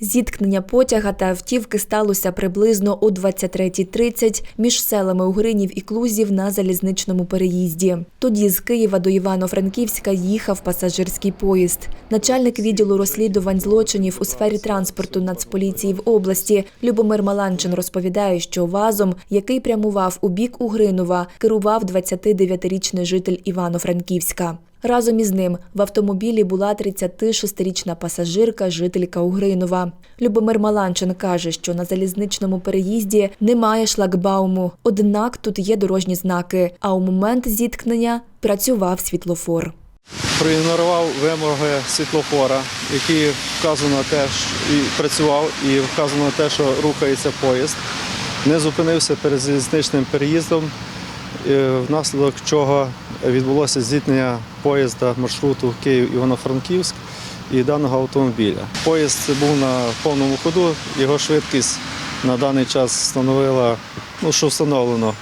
Зіткнення потяга та автівки сталося приблизно о 23.30 між селами Угринів і Клузів на залізничному переїзді. Тоді з Києва до Івано-Франківська їхав пасажирський поїзд. Начальник відділу розслідувань злочинів у сфері транспорту Нацполіції в області Любомир Маланчин розповідає, що вазом, який прямував у бік Угринова, керував 29-річний житель Івано-Франківська. Разом із ним в автомобілі була 36-річна пасажирка, жителька Угринова. Любомир Маланчин каже, що на залізничному переїзді немає шлагбауму, однак тут є дорожні знаки. А у момент зіткнення працював світлофор. проігнорував вимоги світлофора, який вказано те, що- і працював, і вказано те, що рухається поїзд. Не зупинився перед залізничним переїздом, внаслідок чого відбулося зіткнення поїзда маршруту Київ-Івано-Франківськ і даного автомобіля. Поїзд був на повному ходу, його швидкість на даний час становила, ну що встановлено,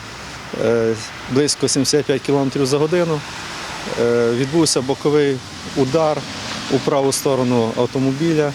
е, близько 75 км за годину. Е, Відбувся боковий удар у праву сторону автомобіля.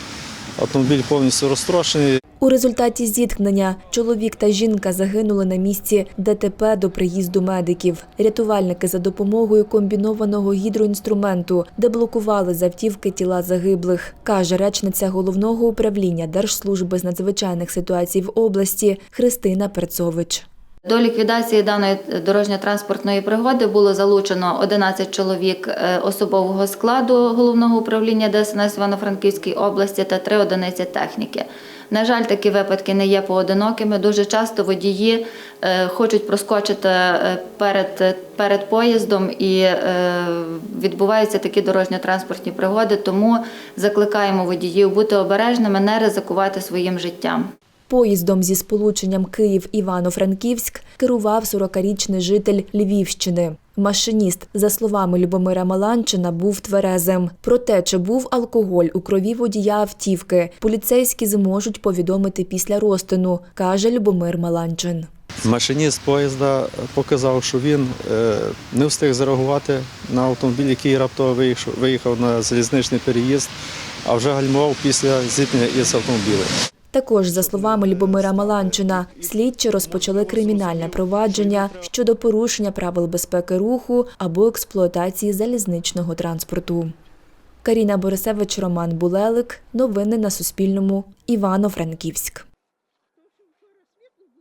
Автомобіль повністю розтрощений. У результаті зіткнення чоловік та жінка загинули на місці ДТП до приїзду медиків. Рятувальники за допомогою комбінованого гідроінструменту деблокували з автівки тіла загиблих, каже речниця головного управління Держслужби з надзвичайних ситуацій в області Христина Перцович. До ліквідації даної дорожньо-транспортної пригоди було залучено 11 чоловік е, особового складу головного управління ДСНС Івано-Франківській області та 3 одиниці техніки. На жаль, такі випадки не є поодинокими. Дуже часто водії е, хочуть проскочити е, перед, перед поїздом і е, відбуваються такі дорожньо-транспортні пригоди. Тому закликаємо водіїв бути обережними, не ризикувати своїм життям. Поїздом зі сполученням Київ-Івано-Франківськ керував 40-річний житель Львівщини. Машиніст, за словами Любомира Маланчина, був тверезим. Про те, чи був алкоголь у крові водія автівки, поліцейські зможуть повідомити після розтину, каже Любомир Маланчин. Машиніст поїзда показав, що він е, не встиг зареагувати на автомобіль, який раптово виїхав на залізничний переїзд, а вже гальмував після зіткнення із автомобілем. Також, за словами Любомира Маланчина, слідчі розпочали кримінальне провадження щодо порушення правил безпеки руху або експлуатації залізничного транспорту. Каріна Борисевич, Роман Булелик. Новини на Суспільному. Івано-Франківськ.